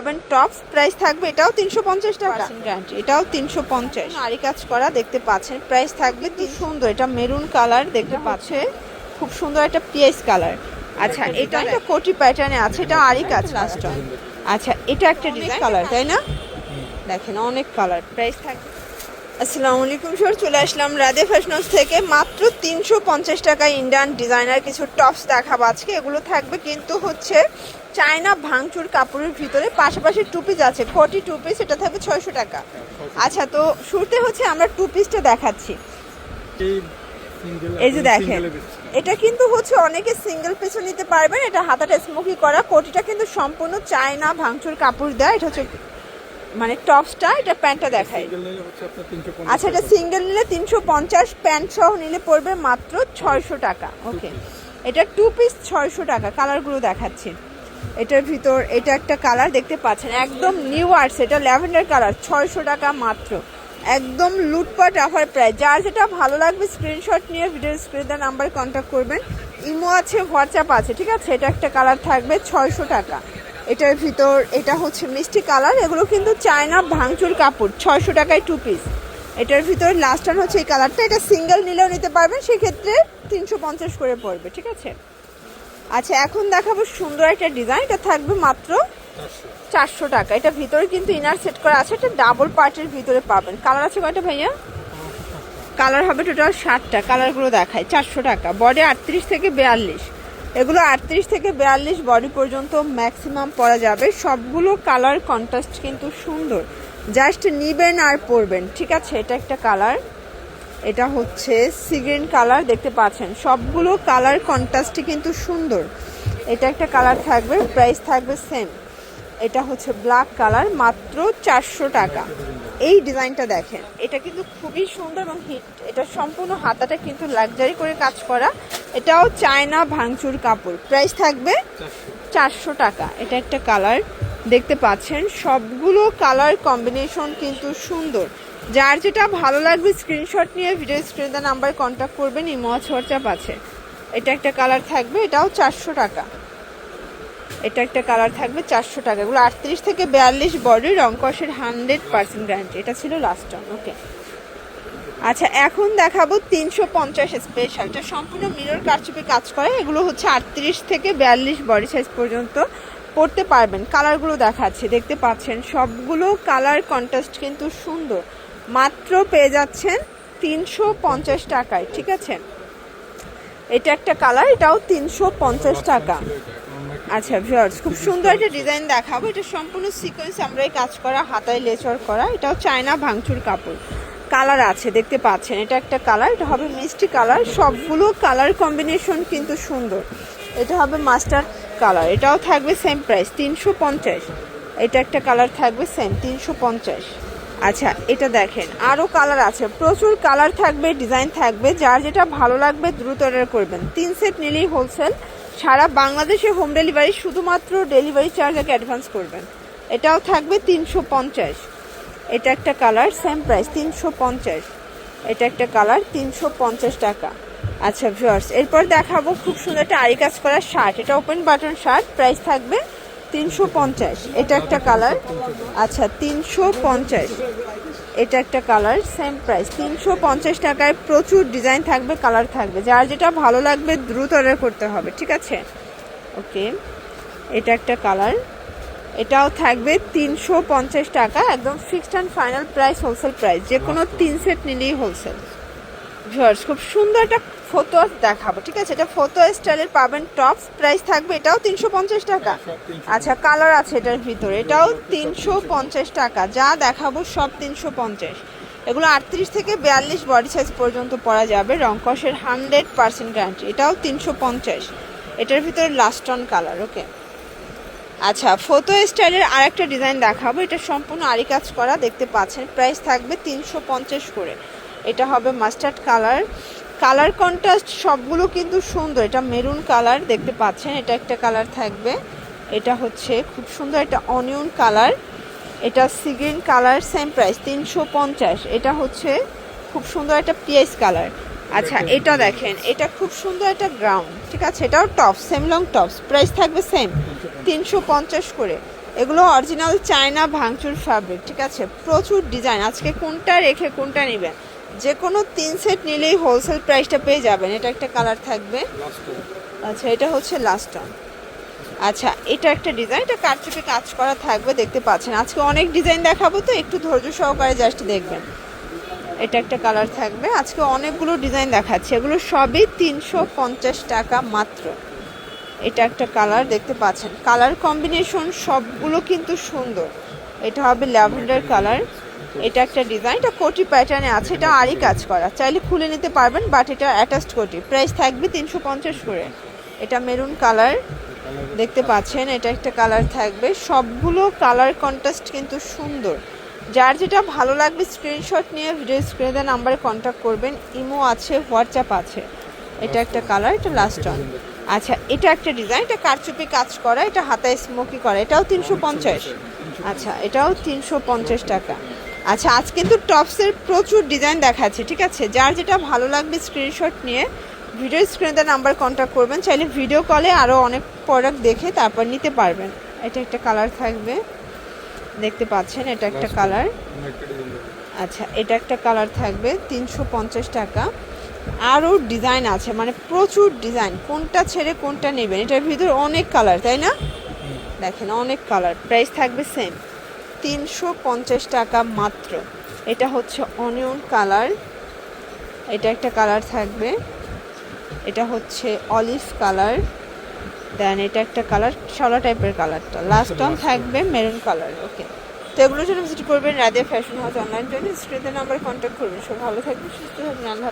পাবেন tops price থাকবে এটাও তিনশো পঞ্চাশ টাকা। গ্যারান্টি। এটাও তিনশো পঞ্চাশ। আরি কাজ করা দেখতে পাচ্ছেন। প্রাইস থাকবে কি সুন্দর এটা মেরুন কালার দেখতে পাচ্ছে খুব সুন্দর একটা পিএস কালার। আচ্ছা এটা একটা কোটি প্যাটার্নে আছে এটা আরি কাজ লাস্ট আচ্ছা এটা একটা ডিজাইন কালার তাই না? দেখেন অনেক কালার। প্রাইস থাকবে আসসালামু আলাইকুম স্যার চলে আসলাম রাধে ফ্যাশন থেকে। মাত্র তিনশো পঞ্চাশ টাকায় ইন্ডিয়ান ডিজাইনার কিছু টপস দেখাবো আজকে। এগুলো থাকবে কিন্তু হচ্ছে চায়না ভাঙচুর কাপড়ের ভিতরে। পাশাপাশি টু পিস আছে কোটি টু পিস এটা থাকবে ছয়শো টাকা। আচ্ছা তো শুরুতে হচ্ছে আমরা টু পিসটা দেখাচ্ছি। এই যে দেখেন এটা কিন্তু হচ্ছে অনেকে সিঙ্গেল পিসও নিতে পারবেন। এটা হাতাটা স্মোকি করা। কোটিটা কিন্তু সম্পূর্ণ চায়না ভাঙচুর কাপড় দেয়। এটা হচ্ছে মানে টপসটা এটা প্যান্টটা দেখায় আচ্ছা এটা সিঙ্গেল নিলে তিনশো পঞ্চাশ প্যান্ট সহ নিলে পড়বে মাত্র ছয়শো টাকা। ওকে এটা টু পিস ছয়শো টাকা। কালারগুলো দেখাচ্ছি। এটার ভিতর এটা একটা কালার দেখতে পাচ্ছেন। একদম নিউ আর্টস এটা ল্যাভেন্ডার কালার ছয়শো টাকা মাত্র। একদম লুটপাট অফার প্রায় যার যেটা ভালো লাগবে স্ক্রিনশট নিয়ে ভিডিও স্ক্রিনে নাম্বারে কন্ট্যাক্ট করবেন। ইমো আছে হোয়াটসঅ্যাপ আছে ঠিক আছে? এটা একটা কালার থাকবে ছয়শো টাকা। এটার ভিতর, এটা হচ্ছে মিষ্টি কালার, এগুলো কিন্তু চায়না ভাঙচুর কাপড়, ছয়শো টাকায় টু পিস এটার ভিতর লাস্ট টান হচ্ছে এই কালারটা, এটা সিঙ্গেল নিলেও নিতে পারবেন, সেক্ষেত্রে তিনশো পঞ্চাশ করে পড়বে, ঠিক আছে? আচ্ছা এখন দেখাবো সুন্দর একটা ডিজাইন এটা থাকবে মাত্র চারশো টাকা। এটা ভিতরে কিন্তু ইনার সেট করা আছে, এটা ডাবল পার্টের ভিতরে পাবেন। কালার আছে কয়টা ভাইয়া? কালার হবে টোটাল ষাটটা কালারগুলো দেখায় চারশো টাকা। বডি আটত্রিশ থেকে বিয়াল্লিশ। এগুলো আটত্রিশ থেকে বিয়াল্লিশ বডি পর্যন্ত ম্যাক্সিমাম পরা যাবে। সবগুলো কালার কন্ট্রাস্ট কিন্তু সুন্দর। জাস্ট নিবেন আর পরবেন, ঠিক আছে? এটা একটা কালার এটা হচ্ছে সিগ্রিন কালার দেখতে পাচ্ছেন? সবগুলো কালার কন্ট্রাস্টই কিন্তু সুন্দর। এটা একটা কালার থাকবে প্রাইস থাকবে সেম এটা হচ্ছে ব্ল্যাক কালার মাত্র চারশো টাকা। এই ডিজাইনটা দেখেন। এটা কিন্তু খুবই সুন্দর এবং হিট এটা সম্পূর্ণ হাতাটা কিন্তু লাক্সারি করে কাজ করা। এটাও চায়না ভাঙচুর কাপড়। প্রাইস থাকবে চারশো টাকা। এটা একটা কালার দেখতে পাচ্ছেন। সবগুলো কালার কম্বিনেশন কিন্তু সুন্দর। যার যেটা ভালো লাগবে স্ক্রিনশট নিয়ে ভিডিও স্ক্রিনে নাম্বার কন্ট্যাক্ট করবেন, ইমো হোয়াটসঅ্যাপ আছে। এটা একটা কালার থাকবে, এটাও চারশো টাকা। এটা একটা কালার থাকবে চারশো টাকা। এগুলো আটত্রিশ থেকে বিয়াল্লিশ বডি রংকসের হান্ড্রেড পার্সেন্ট গ্যারান্টি এটা ছিল লাস্ট টাইম ওকে আচ্ছা এখন দেখাবো তিনশো পঞ্চাশ স্পেশাল এটা সম্পূর্ণ মিরর কারচুপে কাজ করে। এগুলো হচ্ছে আটত্রিশ থেকে বিয়াল্লিশ বডি সাইজ পর্যন্ত পড়তে পারবেন। কালারগুলো দেখাচ্ছে। দেখতে পাচ্ছেন, সবগুলো কালার কন্ট্রাস্ট কিন্তু সুন্দর। মাত্র পেয়ে যাচ্ছেন তিনশো পঞ্চাশ টাকায়, ঠিক আছে? এটা একটা কালার এটাও তিনশো পঞ্চাশ টাকা। আচ্ছা ভিউয়ার্স খুব সুন্দর একটা ডিজাইন দেখাবো। এটা সম্পূর্ণ সিকোয়েন্স আমরা কাজ করা, হাতায় লেচর করা। এটাও চায়না ভাঙচুর কাপড়। কালার আছে, দেখতে পাচ্ছেন। এটা একটা কালার, এটা হবে মিষ্টি কালার। সবগুলো কালার কম্বিনেশন কিন্তু সুন্দর। এটা হবে মাস্টার কালার। এটাও থাকবে সেম প্রাইস তিনশো পঞ্চাশ। এটা একটা কালার থাকবে সেম তিনশো পঞ্চাশ। আচ্ছা এটা দেখেন, আরও কালার আছে। প্রচুর কালার থাকবে, ডিজাইন থাকবে। যার যেটা ভালো লাগবে, দ্রুত অর্ডার করবেন। তিন সেট নিলেই হোলসেল সারা বাংলাদেশে হোম ডেলিভারি শুধুমাত্র ডেলিভারি চার্জ আগে অ্যাডভান্স করবেন। এটাও থাকবে তিনশো পঞ্চাশ। এটা একটা কালার সেম প্রাইস তিনশো পঞ্চাশ। এটা একটা কালার, তিনশো পঞ্চাশ টাকা। আচ্ছা ভিউয়ার্স এরপর দেখাবো খুব সুন্দর একটা আরি কাজ করা শার্ট। এটা ওপেন বাটন শার্ট প্রাইস থাকবে তিনশো পঞ্চাশ। এটা একটা কালার আচ্ছা তিনশো পঞ্চাশ। এটা একটা কালার সেম প্রাইস তিনশো পঞ্চাশ টাকায় প্রচুর ডিজাইন থাকবে কালার থাকবে। যার যেটা ভালো লাগবে, দ্রুত অর্ডার করতে হবে, ঠিক আছে? ওকে এটা একটা কালার। এটাও থাকবে তিনশো পঞ্চাশ টাকা একদম fixed and final price wholesale price যে কোনো তিন সেট নিলেই হোলসেল ভিউয়ার্স খুব সুন্দর একটা ফটো দেখাবো ঠিক আছে? এটা ফটো স্টাইলের পাবেন টপস প্রাইস থাকবে এটাও তিনশো পঞ্চাশ টাকা। আচ্ছা কালার আছে এটার ভিতরে এটাও তিনশো পঞ্চাশ টাকা যা দেখাবো সব তিনশো পঞ্চাশ। এগুলো আটত্রিশ থেকে বিয়াল্লিশ বডি সাইজ পর্যন্ত পরা যাবে রংকসের হান্ড্রেড পার্সেন্ট গ্যারান্টি এটাও তিনশো পঞ্চাশ। এটার ভিতরে লাস্ট অন কালার ওকে আচ্ছা ফটো স্টাইলের আরেকটা ডিজাইন দেখাবো। এটা সম্পূর্ণ আরি কাজ করা, দেখতে পাচ্ছেন। প্রাইস থাকবে তিনশো পঞ্চাশ করে। এটা হবে মাস্টার্ড কালার কালার কন্ট্রাস্ট সবগুলো কিন্তু সুন্দর। এটা মেরুন কালার দেখতে পাচ্ছেন, এটা একটা কালার থাকবে। এটা হচ্ছে খুব সুন্দর একটা অনিয়ন কালার এটা sea green colour same price তিনশো পঞ্চাশ। এটা হচ্ছে খুব সুন্দর একটা পিএস কালার আচ্ছা এটা দেখেন, এটা খুব সুন্দর একটা গ্রাউন্ড ঠিক আছে? এটাও top same long tops price থাকবে সেম তিনশো পঞ্চাশ করে। এগুলো অরিজিনাল চায়না ভাঙচুর ফ্যাব্রিক ঠিক আছে? প্রচুর ডিজাইন আজকে কোনটা রেখে কোনটা নেবেন? যে কোনো তিন সেট নিলেই হোলসেল প্রাইসটা পেয়ে যাবেন। এটা একটা কালার থাকবে। আচ্ছা এটা হচ্ছে লাস্ট অন আচ্ছা এটা একটা ডিজাইন এটা কারচুপি কাজ করা থাকবে দেখতে পাচ্ছেন। আজকে অনেক ডিজাইন দেখাবো তো, একটু ধৈর্য সহকারে জাস্ট দেখবেন। এটা একটা কালার থাকবে। আজকে অনেকগুলো ডিজাইন দেখাচ্ছে। এগুলো সবই তিনশো পঞ্চাশ টাকা মাত্র। এটা একটা কালার, দেখতে পাচ্ছেন। কালার কম্বিনেশন সবগুলো কিন্তু সুন্দর। এটা হবে ল্যাভেন্ডার কালার। এটা একটা ডিজাইন। এটা কোটি প্যাটার্নে আছে। এটা আরই কাজ করা। চাইলে খুলে নিতে পারবেন বাট এটা অ্যাটাচড কোটি। প্রাইস থাকবে তিনশো পঞ্চাশ করে। এটা মেরুন কালার। দেখতে পাচ্ছেন, এটা একটা কালার থাকবে। সবগুলো কালার কন্ট্রাস্ট কিন্তু সুন্দর। যার যেটা ভালো লাগবে স্ক্রিনশট নিয়ে ভিডিও স্ক্রিনে নাম্বারে কন্ট্যাক্ট করবেন। ইমো আছে হোয়াটসঅ্যাপ আছে। এটা একটা কালার এটা লাস্ট অন আচ্ছা এটা একটা ডিজাইন এটা কারচুপি কাজ করা এটা হাতায় স্মোকি করা। এটাও তিনশো পঞ্চাশ। আচ্ছা এটাও তিনশো পঞ্চাশ টাকা। আচ্ছা আজ কিন্তু টপসের প্রচুর ডিজাইন দেখাচ্ছে ঠিক আছে? যার যেটা ভালো লাগবে স্ক্রিনশট নিয়ে ভিডিও স্ক্রিনে নাম্বার কন্ট্যাক্ট করবেন। চাইলে ভিডিও কলে আরও অনেক প্রোডাক্ট দেখে তারপর নিতে পারবেন। এটা একটা কালার থাকবে। দেখতে পাচ্ছেন এটা একটা কালার আচ্ছা এটা একটা কালার থাকবে তিনশো পঞ্চাশ টাকা। আরও ডিজাইন আছে মানে প্রচুর ডিজাইন কোনটা ছেড়ে কোনটা নেবেন এটার ভিতরে অনেক কালার তাই না? দেখেন অনেক কালার প্রাইস থাকবে সেম তিনশো পঞ্চাশ টাকা মাত্র। এটা হচ্ছে অনিয়ন কালার এটা একটা কালার থাকবে। এটা হচ্ছে অলিভ কালার দেন এটা একটা কালার সলা টাইপের কালারটা লাস্ট অন থাকবে মেরুন কালার ওকে তো এগুলোর জন্য ভিজিট করবেন রাধে ফ্যাশন হাউস অনলাইন জন্য। স্ক্রিনে নাম্বারে কন্ট্যাক্ট করবেন। সব ভালো থাকবেন, সুস্থ থাকবেন, আল্লাহ।